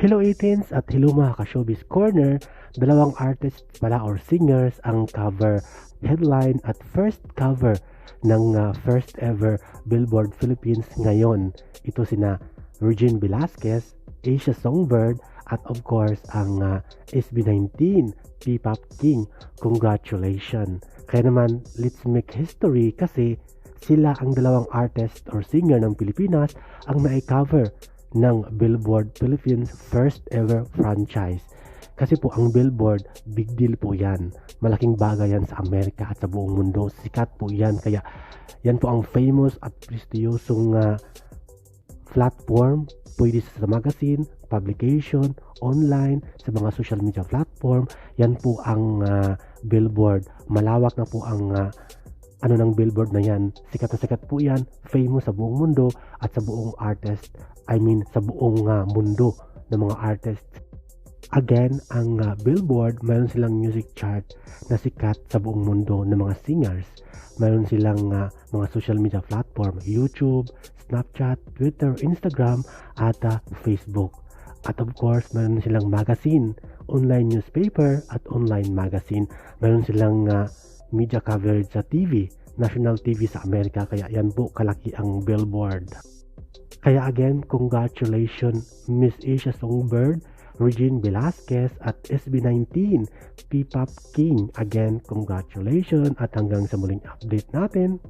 Hello 18s at hello mga ka-showbiz corner. Dalawang artists pala or singers ang cover headline at first cover ng uh, first ever Billboard Philippines ngayon. Ito sina Regine Velasquez, Asia Songbird at of course ang uh, SB19 P-Pop King. Congratulations! Kaya naman, let's make history kasi sila ang dalawang artist or singer ng Pilipinas ang na-cover ng Billboard Philippines first ever franchise. Kasi po ang Billboard, big deal po yan. Malaking bagay yan sa Amerika at sa buong mundo. Sikat po yan. Kaya yan po ang famous at prestiyosong uh, platform. Pwede sa magazine, publication, online, sa mga social media platform. Yan po ang uh, Billboard. Malawak na po ang uh, ano ng billboard na yan. Sikat na sikat po yan, famous sa buong mundo at sa buong artist, I mean sa buong uh, mundo ng mga artist. Again, ang uh, billboard, mayroon silang music chart na sikat sa buong mundo ng mga singers. Mayroon silang uh, mga social media platform, YouTube, Snapchat, Twitter, Instagram, at uh, Facebook. At of course, mayroon silang magazine, online newspaper, at online magazine. Mayroon silang uh, media coverage sa TV, national TV sa Amerika, kaya yan po kalaki ang billboard. Kaya again, congratulations Miss Asia Songbird, Regine Velasquez at SB19 P-Pop King. Again, congratulations at hanggang sa muling update natin.